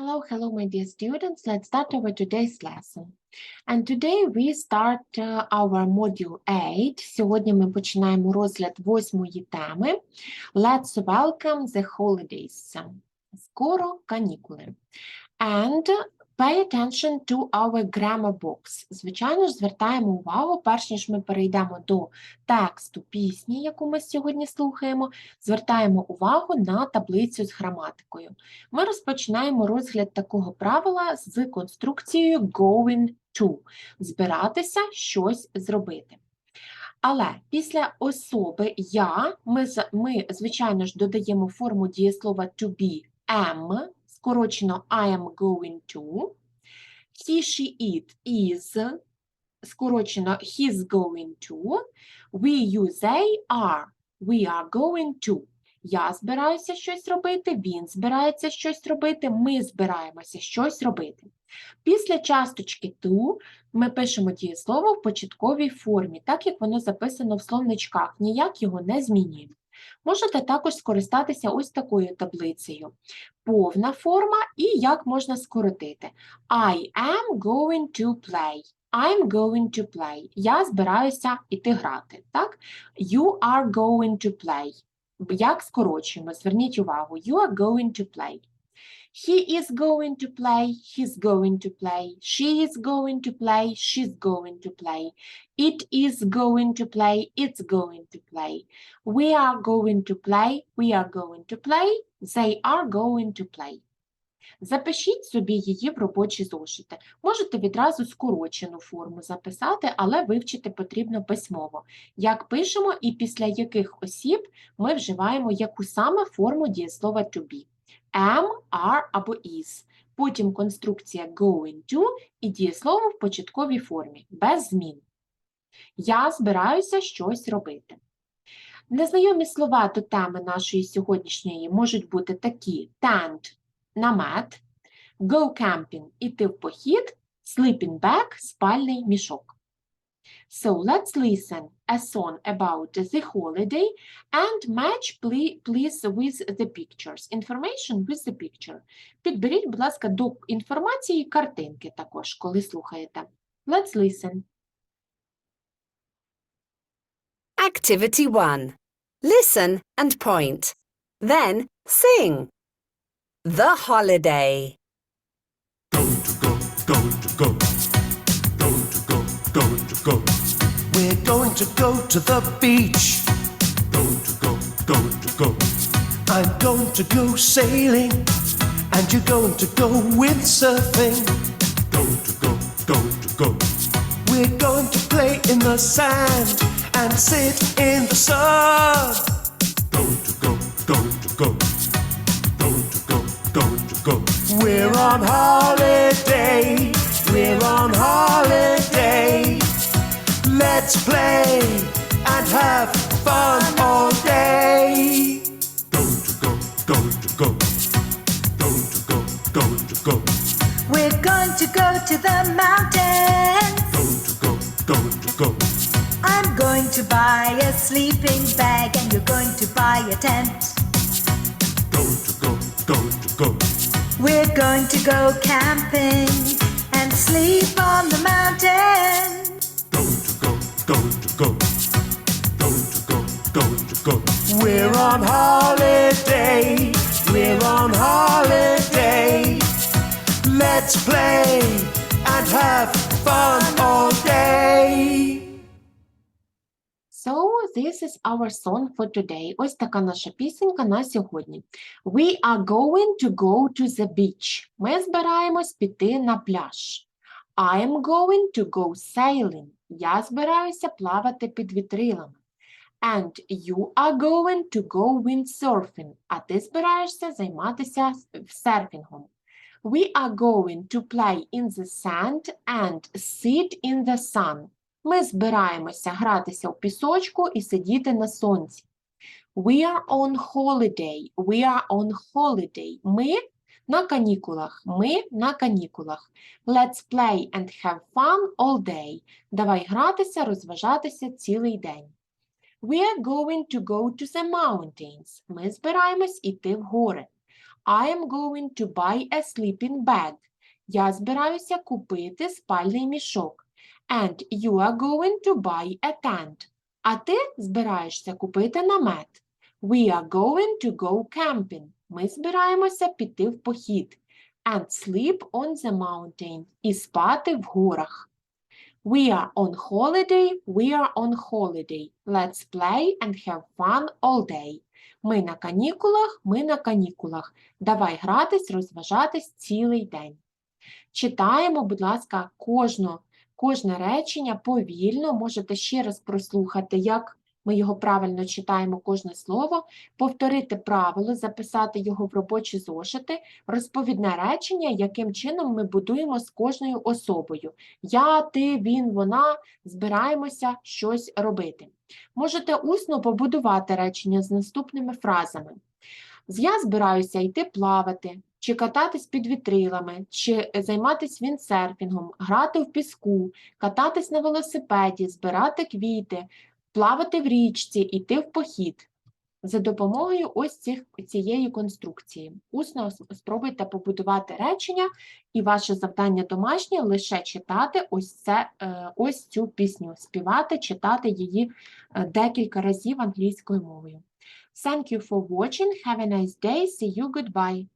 Hello, hello, my dear students. Let's start our today's lesson. And today we start uh, our module 8. Сьогодні ми починаємо розгляд восьмої теми. Let's welcome the holidays. Скоро канікули. And pay attention to our grammar box. Звичайно ж, звертаємо увагу, перш ніж ми перейдемо до тексту пісні, яку ми сьогодні слухаємо, звертаємо увагу на таблицю з граматикою ми розпочинаємо розгляд такого правила з конструкцією going to збиратися щось зробити. Але після особи я ми, ми звичайно ж, додаємо форму дієслова to be am, скорочено I am going to. He, she, it is, скорочено he's going to. We, you, they are. We are going to. Я збираюся щось робити, він збирається щось робити, ми збираємося щось робити. Після часточки to ми пишемо дієслово в початковій формі, так як воно записано в словничках, ніяк його не змінюємо. Можете також скористатися ось такою таблицею. Повна форма і як можна скоротити. I am going to play. I'm going to play. Я збираюся іти грати. Так? You are going to play. Як скорочуємо? Зверніть увагу. You are going to play. He is going to play. He's going to play. She is going to play. She's going to play. It is going to play. It's going to play. We are going to play. We are going to play. They are going to play. Запишіть собі її в робочі зошити. Можете відразу скорочену форму записати, але вивчити потрібно письмово. Як пишемо і після яких осіб ми вживаємо яку саме форму дієслова to be. Am, are або is. Потім конструкція going to і дієслово в початковій формі, без змін. Я збираюся щось робити. Незнайомі слова до теми нашої сьогоднішньої можуть бути такі: tent – намет, go camping – іти в похід, sleeping bag – спальний мішок. So let's listen a song about the holiday and match ple- please with the pictures. Information with the picture. Підберіть, будь ласка, до інформації картинки також, коли слухаєте. Let's listen. Activity 1. Listen and point. Then sing. The holiday. Going to go, going to go. Going to go, going to go. We're going to go to the beach. Going to go, going to go. I'm going to go sailing. And you're going to go windsurfing. Going to go, going to go. We're going to play in the sand and sit in the sun. Going to go, going to go. Going to go, going to go. We're on holiday. We're on holiday. Let's play and have fun all day. Going to go, going to go. Going to go, going to go. We're going to go to the mountains. Going to go, going to go. I'm going to buy a sleeping bag and you're going to buy a tent. Going to go, going to go. We're going to go camping and sleep on the mountain Going to go, going to go. Going to go, going to go. We're on holiday. We're on holiday. Let's play and have fun all day. So, this is our song for today. Ось така наша пісенька на сьогодні. We are going to go to the beach. Ми збираємось піти на пляж. I am going to go sailing. Я збираюся плавати під вітрилами. And you are going to go windsurfing. А ти збираєшся займатися серфінгом. We are going to play in the sand and sit in the sun. Ми збираємося гратися у пісочку і сидіти на сонці. We are on holiday. We are on holiday. Ми на канікулах. Ми на канікулах. Let's play and have fun all day. Давай гратися, розважатися цілий день. We are going to go to the mountains. Ми збираємось іти в гори. I am going to buy a sleeping bag. Я збираюся купити спальний мішок. And you are going to buy a tent. А ти збираєшся купити намет. We are going to go camping. Ми збираємося піти в похід. And sleep on the mountain. І спати в горах. We are on holiday, we are on holiday. Let's play and have fun all day. Ми на канікулах, ми на канікулах. Давай гратись, розважатись цілий день. Читаємо, будь ласка, кожну, кожне речення повільно. Можете ще раз прослухати, як ми його правильно читаємо, кожне слово, повторити правило, записати його в робочі зошити, розповідне речення, яким чином ми будуємо з кожною особою. Я, ти, він, вона збираємося щось робити. Можете усно побудувати речення з наступними фразами. Я збираюся йти плавати, чи кататись під вітрилами, чи займатися віндсерфінгом, грати в піску, кататись на велосипеді, збирати квіти, плавати в річці, йти в похід. За допомогою ось цих, цієї конструкції. Усно спробуйте побудувати речення, і ваше завдання домашнє лише читати ось, це, е, ось цю пісню, співати, читати її е, декілька разів англійською мовою. Thank you for watching. Have a nice day. See you. Goodbye.